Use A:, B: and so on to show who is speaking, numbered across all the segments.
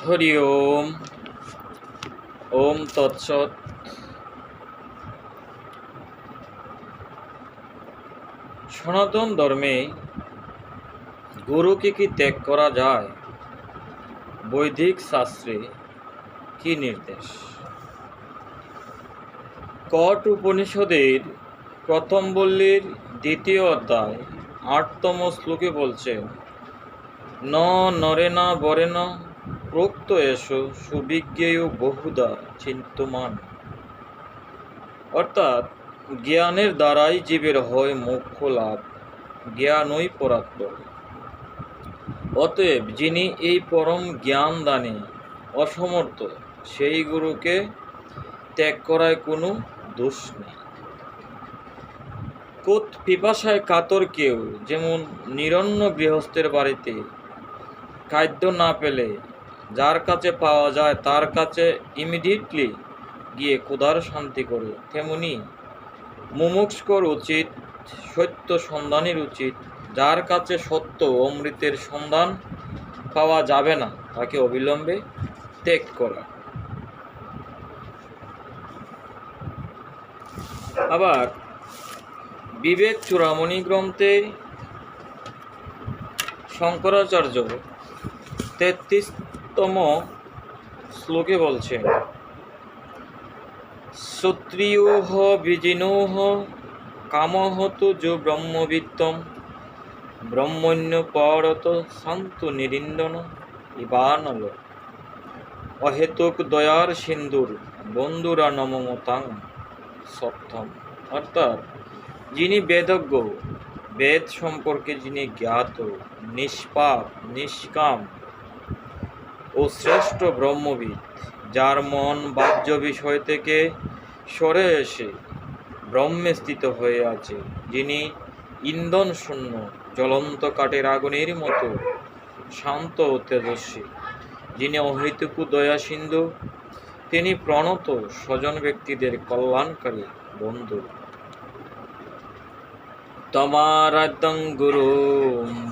A: হরি ওম। ওম তৎসৎ। সনাতন ধর্মে গুরুকে কি ত্যাগ করা যায়? বৈদিক শাস্ত্রে কি নির্দেশ? কট উপনিষদের প্রথম বল্লীর দ্বিতীয় অধ্যায় আটতম শ্লোকে বলছে, ন নরে না বরে না প্রোক্ত সুবিজ্ঞেয় বহুদা চিন্তমান অর্থাৎ, জ্ঞানের দ্বারাই জীবের হয় মোক্ষ লাভ, জ্ঞানই পরাত্পর অতএব যিনি এই পরম জ্ঞান দানে অসমর্থ, সেই গুরুকে ত্যাগ করায় কোনো দোষ নেই। কোত পিপাসায় কাতর কেউ, যেমন নিরন্ন গৃহস্থের বাড়িতে খাদ্য না পেলে যার কাছে পাওয়া যায়, তার কাছে ইমিডিয়েটলি গিয়ে ক্ষুধার শান্তি করে। তেমনি মুমুক্ষর উচিত, সত্য সন্ধানের উচিত। যার কাছে সত্য অমৃতের সন্ধান পাওয়া যাবে না, তাকে অবিলম্বে ত্যাগ করা। আবার বিবেক চূড়ামণি গ্রন্থে শঙ্করাচার্য তেত্রিশতম শ্লোকে বলছেন সত্রিয়োহ বিজিনোহ কামহ তু যো ব্রহ্মবিত্তম, ব্রহ্মণ্য পরত শান্ত নিরিন্দন ইবানল অহেতুক দয়ার সিন্ধুর বন্ধুরা নমমতাং সপ্তম। অর্থাৎ যিনি বেদজ্ঞ, বেদ সম্পর্কে যিনি জ্ঞাত, নিষ্পাপ, নিষ্কাম ও শ্রেষ্ঠ ব্রহ্মবিদ, যার মন বাহ্য বিষয় থেকে সরে এসে ব্রহ্মে স্থিত হয়ে আছে, যিনি ইন্ধন শূন্য, জ্বলন্ত কাঠের আগুনের মতো শান্ত ও তেজস্বী। যিনি অহেতুকু দয়া সিন্ধু, তিনি প্রণত স্বজন ব্যক্তিদের কল্যাণকারী বন্ধু। তমারাদ্যং গুরু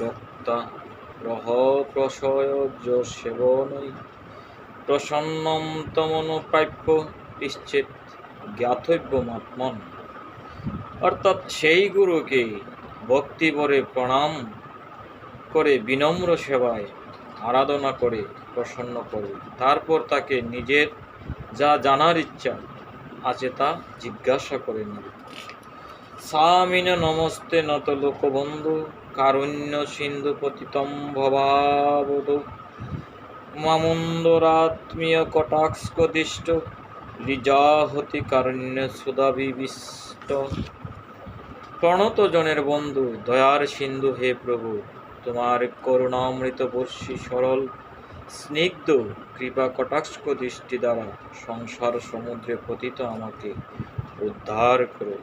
A: বক্তা। রহ প্রসয় সেবনই প্রসন্নম তমনুপ্রাপ্য নিশ্চিত জ্ঞাতব্য মাত্মন অর্থাৎ সেই গুরুকে ভক্তিভরে প্রণাম করে বিনম্র সেবায় আরাধনা করে প্রসন্ন করে। তারপর তাকে নিজের যা জানার ইচ্ছা আছে তা জিজ্ঞাসা করে নেবে সামিন নমস্তে নত লোকবন্ধু কারুণ্য সিন্ধু পতিতম ভবাবদ মামুন্দরাত্মীয় কটাক্ষদিষ্ট লিজাহতি কারুণ্য সুধাবিবিষ্ট প্রণত জনের বন্ধু, দয়ার সিন্ধু হে প্রভু, তোমার করুণামৃত বর্ষী সরল, স্নিগ্ধ কৃপা কটাক্ষ দৃষ্টি দ্বারা সংসার সমুদ্রে পতিত আমাকে উদ্ধার করো।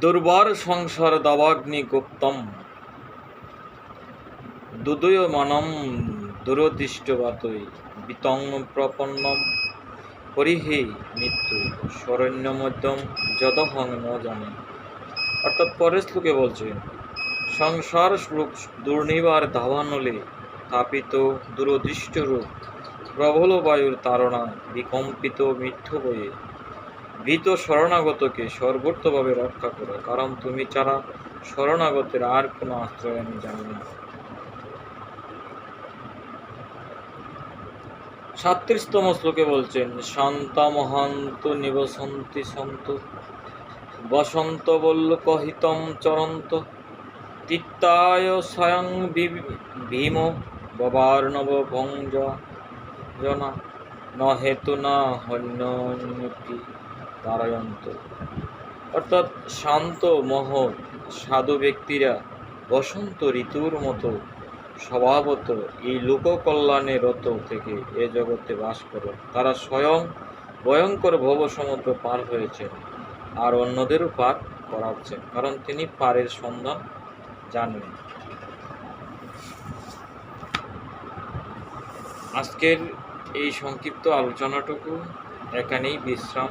A: দুর্বার সংসার দাবাগ্নি গুপ্তম। দুদয়মানম দুরদিষ্টবাতই বিতং প্রপন্নম পরিহে মৃত্যু শরণ্য মধ্যম যদহং ন জানে। অর্থাৎ পরের শ্লোকে বলছে, সংসার শ্লোক দুর্নিবার ধাবানলে তাপিত দুরদৃষ্ট রূপ প্রবল বায়ুর তাড়না বিকম্পিত মৃত্যু বয়ে ভীত শরণাগতকে সর্বত্রভাবে রক্ষা করো, কারণ তুমি ছাড়া শরণাগতের আর কোনো আশ্রয় আমি জানি না। সাত্রিশতম শ্লোকে বলছেন শান্তা মহান্ত নিবসন্তি সন্ত, বসন্ত বল্লকহিতম চরন্ত, তিত্তায় স্বয়ং ভীম ববার্ণব ভঞ্জ জনা ন হেতু না হন্যন্যপি। তারায়ন্ত অর্থাৎ শান্ত, মহৎ, সাধু ব্যক্তিরা বসন্ত ঋতুর মতো স্বভাবত এই লোককল্যাণে রত থেকে এ জগতে বাস করে। তারা স্বয়ং ভয়ঙ্কর ভব সমুদ্র পার হয়েছে আর অন্যদেরও পার করাচ্ছেন, কারণ তিনি পারের সন্ধান জানেন। আজকের এই সংক্ষিপ্ত আলোচনাটুকু এখানেই বিশ্রাম।